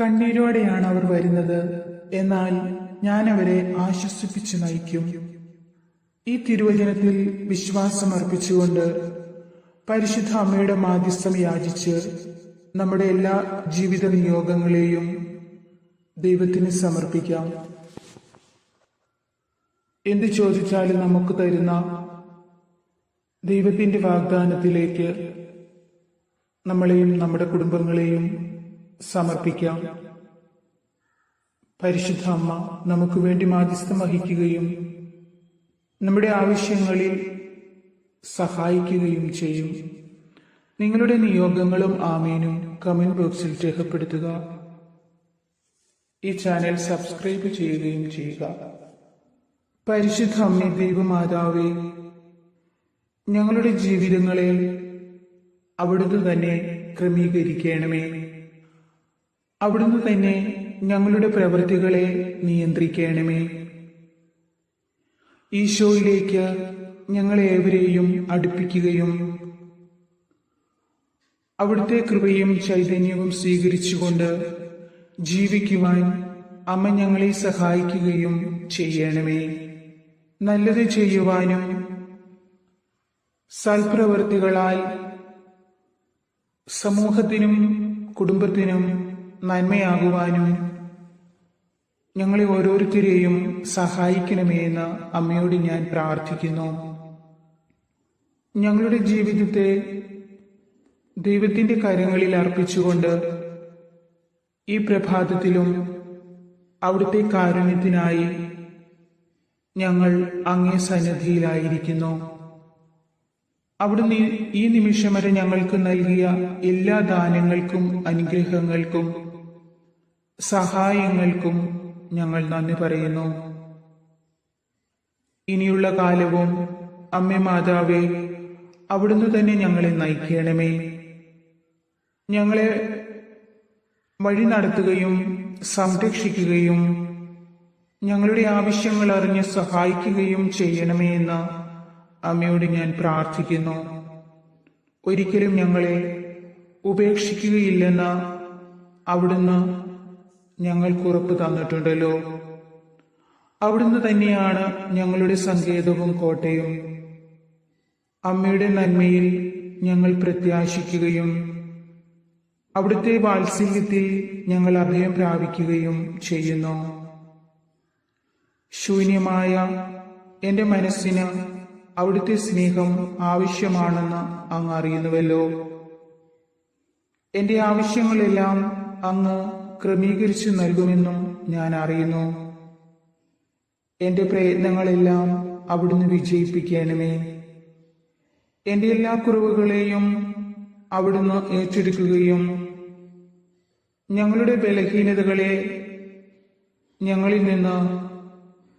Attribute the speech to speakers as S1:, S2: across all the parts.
S1: കണ്ണീരോടെയാണ് അവർ വരുന്നത്. എന്നാൽ ഞാൻ അവരെ ആശ്വസിപ്പിച്ചു നയിക്കും. ഈ തിരുവചനത്തിൽ വിശ്വാസം അർപ്പിച്ചുകൊണ്ട് പരിശുദ്ധ അമ്മയുടെ മാധ്യസ്ഥം യാചിച്ച് നമ്മുടെ എല്ലാ ജീവിത നിയോഗങ്ങളെയും ദൈവത്തിന് സമർപ്പിക്കാം. എന്ത് ചോദിച്ചാലും നമുക്ക് തരുന്ന ദൈവത്തിന്റെ വാഗ്ദാനത്തിലേക്ക് നമ്മളെയും നമ്മുടെ കുടുംബങ്ങളെയും സമർപ്പിക്കാം. പരിശുദ്ധ അമ്മ നമുക്ക് വേണ്ടി മാധ്യസ്ഥം വഹിക്കുകയും നമ്മുടെ ആവശ്യങ്ങളിൽ സഹായിക്കുകയും ചെയ്യും. നിങ്ങളുടെ നിയോഗങ്ങളും ആമീനും കമന്റ് ബോക്സിൽ രേഖപ്പെടുത്തുക. ഈ ചാനൽ സബ്സ്ക്രൈബ് ചെയ്യുകയും ചെയ്യുക. പരിശുദ്ധ അമ്മേ ദൈവമാതാവേ ഞങ്ങളുടെ ജീവിതങ്ങളെ അവിടുന്ന് തന്നെ ക്രമീകരിക്കണമേ. അവിടുന്ന് തന്നെ ഞങ്ങളുടെ പ്രവൃത്തികളെ നിയന്ത്രിക്കണമേ. ഈശോയിലേക്ക് ഞങ്ങളേവരെയും അടുപ്പിക്കുകയും അവിടുത്തെ കൃപയും ചൈതന്യവും സ്വീകരിച്ചുകൊണ്ട് ജീവിക്കുവാൻ അമ്മ ഞങ്ങളെ സഹായിക്കുകയും ചെയ്യണമേ. നല്ലത് ചെയ്യുവാനും സൽപ്രവൃത്തികളാൽ സമൂഹത്തിനും കുടുംബത്തിനും നന്മയാകുവാനും ഞങ്ങളെ ഓരോരുത്തരെയും സഹായിക്കണമേ എന്ന് അമ്മയോട് ഞാൻ പ്രാർത്ഥിക്കുന്നു. ഞങ്ങളുടെ ജീവിതത്തെ ദൈവത്തിന്റെ കാര്യങ്ങളിൽ അർപ്പിച്ചുകൊണ്ട് ഈ പ്രഭാതത്തിലും അവിടുത്തെ കാരുണ്യത്തിനായി ഞങ്ങൾ അങ്ങേ സന്നിധിയിലായിരിക്കുന്നു. അവിടുന്ന് ഈ നിമിഷം വരെ ഞങ്ങൾക്ക് നൽകിയ എല്ലാ ദാനങ്ങൾക്കും അനുഗ്രഹങ്ങൾക്കും സഹായങ്ങൾക്കും ഞങ്ങൾ നന്ദി പറയുന്നു. ഇനിയുള്ള കാലവും അമ്മ മാതാവേ അവിടുന്ന് തന്നെ ഞങ്ങളെ നയിക്കണമേ. ഞങ്ങളെ വഴി നടത്തുകയും സംരക്ഷിക്കുകയും ഞങ്ങളുടെ ആവശ്യങ്ങൾ അറിഞ്ഞ് സഹായിക്കുകയും ചെയ്യണമേ എന്ന് അമ്മയോട് ഞാൻ പ്രാർത്ഥിക്കുന്നു. ഒരിക്കലും ഞങ്ങളെ ഉപേക്ഷിക്കുകയില്ലെന്ന് അവിടുന്ന് ഞങ്ങൾക്ക് ഉറപ്പ് തന്നിട്ടുണ്ടല്ലോ. അവിടുന്ന് തന്നെയാണ് ഞങ്ങളുടെ സങ്കേതവും കോട്ടയും. അമ്മയുടെ നന്മയിൽ ഞങ്ങൾ പ്രത്യാശിക്കുകയും അവിടുത്തെ വാത്സല്യത്തിൽ ഞങ്ങൾ അഭയം പ്രാപിക്കുകയും ചെയ്യുന്നു. ശൂന്യമായ എന്റെ മനസ്സിന് അവിടുത്തെ സ്നേഹം ആവശ്യമാണെന്ന് അങ്ങ് അറിയുന്നുവല്ലോ. എന്റെ ആവശ്യങ്ങളെല്ലാം അങ്ങ് ക്രമീകരിച്ചു നൽകുമെന്നും ഞാൻ അറിയുന്നു. എന്റെ പ്രയത്നങ്ങളെല്ലാം അവിടുന്ന് വിജയിപ്പിക്കണമേ. എന്റെ എല്ലാ കുറവുകളെയും അവിടുന്ന് ഏറ്റെടുക്കുകയും ഞങ്ങളുടെ ബലഹീനതകളെ ഞങ്ങളിൽ നിന്ന്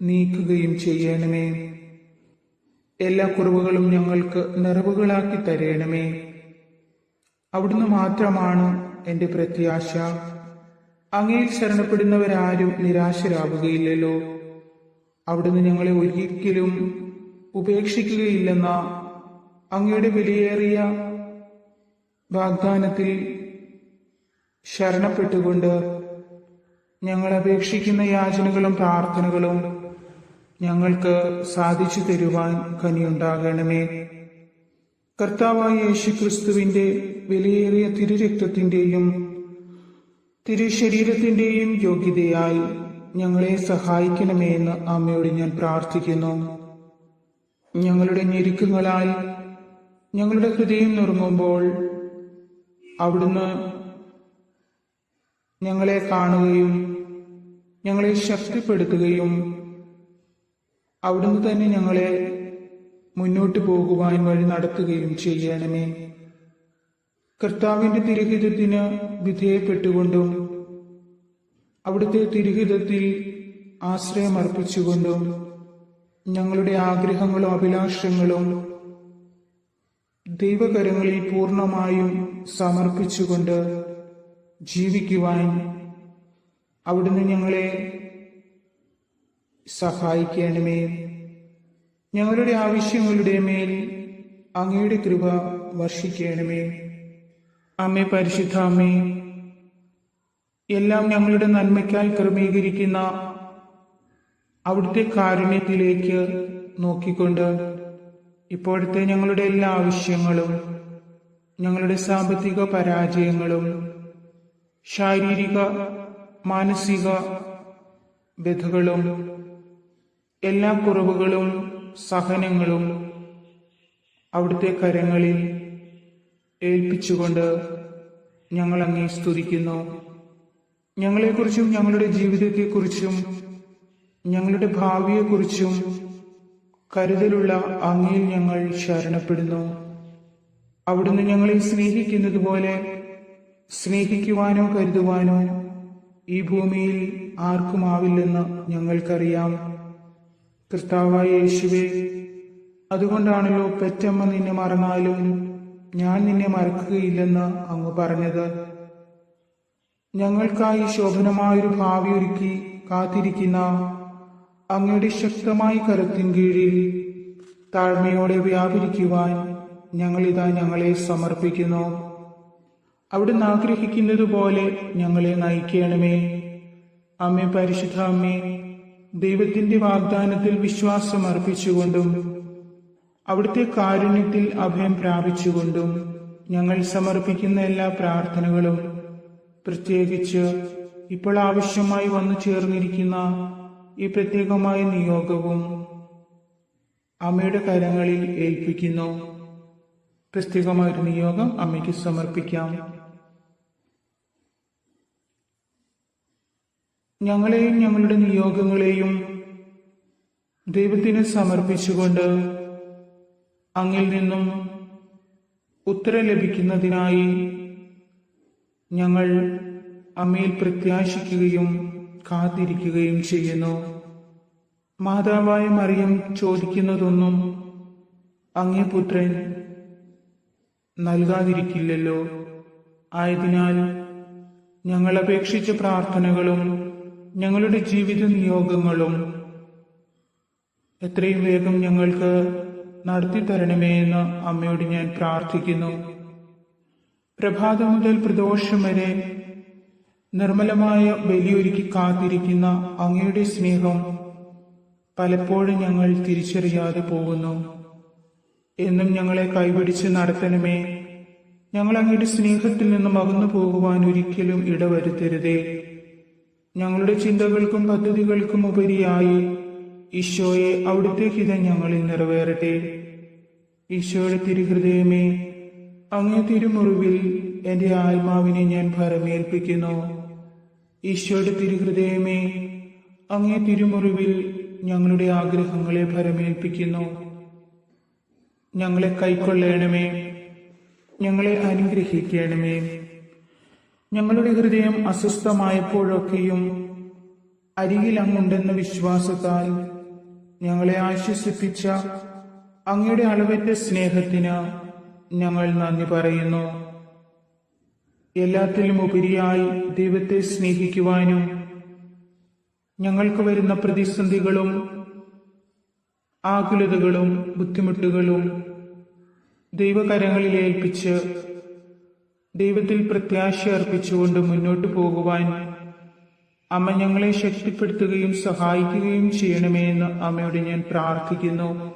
S1: നീക്കുകയും ചെയ്യണമേ. എല്ലാ കുറവുകളും ഞങ്ങൾക്ക് നിറവുകളാക്കി തരണമേ. അവിടുന്ന് മാത്രമാണ് എന്റെ പ്രത്യാശ. അങ്ങയിൽ ശരണപ്പെടുന്നവരാരും നിരാശരാകുകയില്ലല്ലോ. അവിടുന്ന് ഞങ്ങളെ ഒരിക്കലും ഉപേക്ഷിക്കുകയില്ലെന്ന അങ്ങയുടെ വിലയേറിയ വാഗ്ദാനത്തിൽ ശരണപ്പെട്ടുകൊണ്ട് ഞങ്ങൾ അപേക്ഷിക്കുന്ന യാചനകളും പ്രാർത്ഥനകളും ഞങ്ങൾക്ക് സാധിച്ചു തരുവാൻ കനിയുണ്ടാകണമേ. കർത്താവായ യേശുക്രിസ്തുവിന്റെ വിലയേറിയ തിരുരക്തത്തിന്റെയും തിരുശരീരത്തിന്റെയും യോഗ്യതയായി ഞങ്ങളെ സഹായിക്കണമേ എന്ന് അമ്മയോട് ഞാൻ പ്രാർത്ഥിക്കുന്നു. ഞങ്ങളുടെ ഞെരുക്കങ്ങളാൽ ഞങ്ങളുടെ ഹൃദയം നുറുങ്ങുമ്പോൾ അവിടുന്ന് ഞങ്ങളെ കാണുകയും ഞങ്ങളെ ശക്തിപ്പെടുത്തുകയും അവിടുന്ന് തന്നെ ഞങ്ങളെ മുന്നോട്ട് പോകുവാൻ വഴി നടത്തുകയും ചെയ്യണമേ. കർത്താവിന്റെ തിരുഹിതത്തിന് വിധേയപ്പെട്ടുകൊണ്ടും അവിടുത്തെ തിരുഹിതത്തിൽ ആശ്രയമർപ്പിച്ചുകൊണ്ടും ഞങ്ങളുടെ ആഗ്രഹങ്ങളും അഭിലാഷങ്ങളും ദൈവകരങ്ങളിൽ പൂർണമായും സമർപ്പിച്ചുകൊണ്ട് ജീവിക്കുവാൻ അവിടുന്ന് ഞങ്ങളെ സഹായിക്കണമേ. ഞങ്ങളുടെ ആവശ്യങ്ങളുടെ മേൽ അങ്ങയുടെ കൃപ വർഷിക്കണമേ. അമ്മേ പരിശുദ്ധ അമ്മേ എല്ലാം ഞങ്ങളുടെ നന്മയ്ക്കായി ക്രമീകരിക്കുന്ന അവിടുത്തെ കാരുണ്യത്തിലേക്ക് നോക്കിക്കൊണ്ട് ഇപ്പോഴത്തെ ഞങ്ങളുടെ എല്ലാ ആവശ്യങ്ങളും ഞങ്ങളുടെ സാമ്പത്തിക പരാജയങ്ങളും ശാരീരിക മാനസിക വ്യഥകളും എല്ലാ കുറവുകളും സഹനങ്ങളും അവിടുത്തെ കരങ്ങളിൽ ഏൽപ്പിച്ചുകൊണ്ട് ഞങ്ങൾ അങ്ങേ സ്തുതിക്കുന്നു. ഞങ്ങളെക്കുറിച്ചും ഞങ്ങളുടെ ജീവിതത്തെക്കുറിച്ചും ഞങ്ങളുടെ ഭാവിയെക്കുറിച്ചും കരുതലുള്ള അങ്ങയിൽ ഞങ്ങൾ ശരണപ്പെടുന്നു. അവിടുന്ന് ഞങ്ങളെ സ്നേഹിക്കുന്നത് പോലെ സ്നേഹിക്കുവാനോ കരുതുവാനോ ഈ ഭൂമിയിൽ ആർക്കുമാവില്ലെന്ന് ഞങ്ങൾക്കറിയാം. കർത്താവായ യേശുവേ അതുകൊണ്ടാണല്ലോ പെറ്റമ്മ നിന്നെ മറന്നാലും ഞാൻ നിന്നെ മറക്കുകയില്ലെന്ന് അങ്ങ് പറഞ്ഞത്. ഞങ്ങൾക്കായി ശോഭനമായൊരു ഭാവി ഒരുക്കി കാത്തിരിക്കുന്ന അങ്ങയുടെ ശക്തമായ കരുത്തിൻ കീഴിൽ താഴ്മയോടെ വ്യാപരിക്കുവാൻ ഞങ്ങളിതാ ഞങ്ങളെ സമർപ്പിക്കുന്നു. അവിടുന്ന് ആഗ്രഹിക്കുന്നത് പോലെ ഞങ്ങളെ നയിക്കണമേ. അമ്മേ പരിശുദ്ധ അമ്മേ ദൈവത്തിന്റെ വാഗ്ദാനത്തിൽ വിശ്വാസം അർപ്പിച്ചുകൊണ്ടും അവിടുത്തെ കാരുണ്യത്തിൽ അഭയം പ്രാപിച്ചുകൊണ്ടും ഞങ്ങൾ സമർപ്പിക്കുന്ന എല്ലാ പ്രാർത്ഥനകളും പ്രത്യേകിച്ച് ഇപ്പോൾ ആവശ്യമായി വന്നു ചേർന്നിരിക്കുന്ന ഈ പ്രത്യേകമായ നിയോഗവും അമ്മയുടെ കരങ്ങളിൽ ഏൽപ്പിക്കുന്നു. പ്രത്യേകമായ ഒരു നിയോഗം അമ്മയ്ക്ക് സമർപ്പിക്കാം. ഞങ്ങളെയും ഞങ്ങളുടെ നിയോഗങ്ങളെയും ദൈവത്തിന് സമർപ്പിച്ചുകൊണ്ട് അങ്ങിൽ നിന്നും ഉത്തരം ലഭിക്കുന്നതിനായി ഞങ്ങൾ അമ്മയിൽ പ്രത്യാശിക്കുകയും കാത്തിരിക്കുകയും ചെയ്യുന്നു. മാതാവായ മറിയം ചോദിക്കുന്നതൊന്നും അങ്ങേ പുത്രൻ നൽകാതിരിക്കില്ലല്ലോ. ആയതിനാൽ ഞങ്ങൾ അപേക്ഷിച്ച പ്രാർത്ഥനകളും ഞങ്ങളുടെ ജീവിത നിയോഗങ്ങളും എത്രയും വേഗം ഞങ്ങൾക്ക് നടത്തി തരണമേ എന്ന് അമ്മയോട് ഞാൻ പ്രാർത്ഥിക്കുന്നു. പ്രഭാതം മുതൽ പ്രദോഷം വരെ നിർമ്മലമായ ബലിയൊരുക്കി കാത്തിരിക്കുന്ന അങ്ങയുടെ സ്നേഹം പലപ്പോഴും ഞങ്ങൾ തിരിച്ചറിയാതെ പോകുന്നു. എന്നും ഞങ്ങളെ കൈപിടിച്ച് നടത്തണമേ. ഞങ്ങൾ അങ്ങയുടെ സ്നേഹത്തിൽ നിന്നും അകന്നു പോകുവാൻ ഒരിക്കലും ഇടവരുത്തരുതേ. ഞങ്ങളുടെ ചിന്തകൾക്കും പദ്ധതികൾക്കും ഉപരിയായി ഈശോയെ അവിടുത്തെ ഹിതം ഞങ്ങളിൽ നിറവേറട്ടെ. ഈശോയുടെ തിരുഹൃദയമേ അങ്ങേ തിരുമുറിവിൽ എന്റെ ആത്മാവിനെ ഞാൻ ഭരമേൽപ്പിക്കുന്നു. ഈശോയുടെ തിരുഹൃദയമേ അങ്ങേ തിരുമുറിവിൽ ഞങ്ങളുടെ ആഗ്രഹങ്ങളെ ഭരമേൽപ്പിക്കുന്നു. ഞങ്ങളെ കൈക്കൊള്ളണമേ ഞങ്ങളെ അനുഗ്രഹിക്കണമേ. ഞങ്ങളുടെ ഹൃദയം അസ്വസ്ഥമായപ്പോഴൊക്കെയും അരികിൽ അങ്ങുണ്ടെന്ന വിശ്വാസത്താൽ ഞങ്ങളെ ആശ്വസിപ്പിച്ച അങ്ങയുടെ അളവറ്റ സ്നേഹത്തിന് ഞങ്ങൾ നന്ദി പറയുന്നു. എല്ലാത്തിലും ഉപരിയായി ദൈവത്തെ സ്നേഹിക്കുവാനും ഞങ്ങൾക്ക് വരുന്ന പ്രതിസന്ധികളും ആകുലതകളും ബുദ്ധിമുട്ടുകളും ദൈവകരങ്ങളിൽ ഏൽപ്പിച്ച് ദൈവത്തിൽ പ്രത്യാശ അർപ്പിച്ചുകൊണ്ട് മുന്നോട്ട് പോകുവാൻ അമ്മ ഞങ്ങളെ ശക്തിപ്പെടുത്തുകയും സഹായിക്കുകയും ചെയ്യണമേ എന്ന് അമ്മയോട് ഞാൻ പ്രാർത്ഥിക്കുന്നു.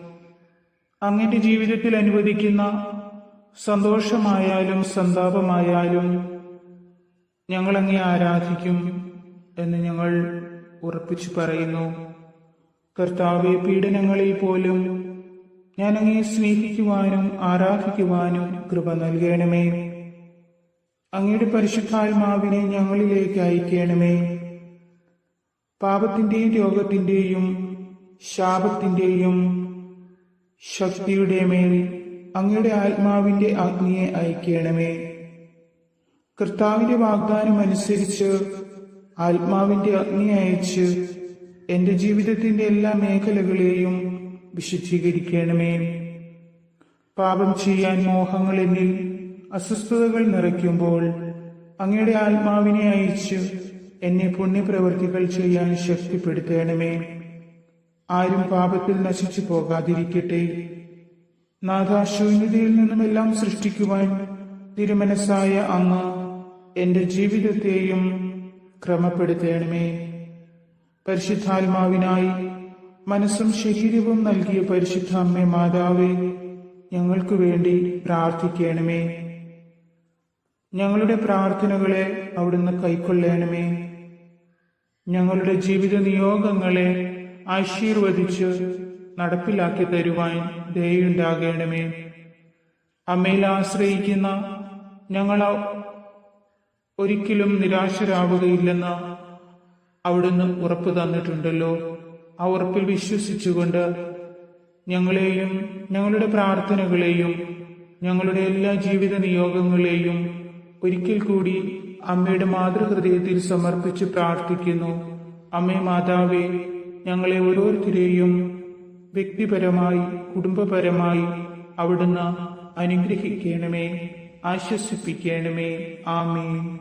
S1: അങ്ങന്റെ ജീവിതത്തിൽ അനുവദിക്കുന്ന സന്തോഷമായാലും സന്താപമായാലും ഞങ്ങൾ അങ്ങേ ആരാധിക്കും എന്ന് ഞങ്ങൾ ഉറപ്പിച്ചു പറയുന്നു. കർത്താവെ പീഡനങ്ങളിൽ പോലും ഞാൻ അങ്ങേ സ്നേഹിക്കുവാനും ആരാധിക്കുവാനും കൃപ നൽകണമേ. അങ്ങയുടെ പരിശുദ്ധാത്മാവിനെ ഞങ്ങളിലേക്ക് അയക്കണമേ. പാപത്തിന്റെയും രോഗത്തിന്റെയും ശാപത്തിന്റെയും ശക്തിയുടെ മേൽ അങ്ങയുടെ ആത്മാവിന്റെ അഗ്നിയെ അയക്കണമേ. കർത്താവിന്റെ വാഗ്ദാനം അനുസരിച്ച് ആത്മാവിന്റെ അഗ്നി അയച്ച് എന്റെ ജീവിതത്തിന്റെ എല്ലാ മേഖലകളെയും വിശുദ്ധീകരിക്കണമേ. പാപം ചെയ്യാൻ മോഹങ്ങൾ എന്നിൽ അസ്വസ്ഥതകൾ നിറയ്ക്കുമ്പോൾ അങ്ങയുടെ ആത്മാവിനെ അയച്ച് എന്നെ പുണ്യപ്രവൃത്തികൾ ചെയ്യാൻ ശക്തിപ്പെടുത്തണമേ. ആരും പാപത്തിൽ നശിച്ചു പോകാതിരിക്കട്ടെ. നാഥാശൂന്യതയിൽ നിന്നുമെല്ലാം സൃഷ്ടിക്കുവാൻ തിരുമനസ്സായ അങ്ങ് എന്റെ ജീവിതത്തെയും ക്രമപ്പെടുത്തേണമേ. പരിശുദ്ധാത്മാവിനായി മനസ്സും ശരീരവും നൽകിയ പരിശുദ്ധ അമ്മ മാതാവേ ഞങ്ങൾക്ക് വേണ്ടി പ്രാർത്ഥിക്കണമേ. ഞങ്ങളുടെ പ്രാർത്ഥനകളെ അവിടുന്ന് കൈക്കൊള്ളണമേ. ഞങ്ങളുടെ ജീവിത നിയോഗങ്ങളെ ആശീർവദിച്ച് നടപ്പിലാക്കി തരുവാൻ ദയുണ്ടാകണമേ. അമ്മയിൽ ആശ്രയിക്കുന്ന ഞങ്ങൾ ഒരിക്കലും നിരാശരാവുകയില്ലെന്ന് അവിടുന്ന് ഉറപ്പ് തന്നിട്ടുണ്ടല്ലോ. ആ ഉറപ്പിൽ വിശ്വസിച്ചുകൊണ്ട് ഞങ്ങളെയും ഞങ്ങളുടെ പ്രാർത്ഥനകളെയും ഞങ്ങളുടെ എല്ലാ ജീവിത നിയോഗങ്ങളെയും ഒരിക്കൽ കൂടി അമ്മയുടെ മാതൃഹൃദയത്തിൽ സമർപ്പിച്ച് പ്രാർത്ഥിക്കുന്നു. അമ്മേ മാതാവേ ഞങ്ങളെ ഓരോരുത്തരെയും വ്യക്തിപരമായി കുടുംബപരമായി അവിടുന്ന് അനുഗ്രഹിക്കണമേ ആശ്വസിപ്പിക്കണമേ. ആമേ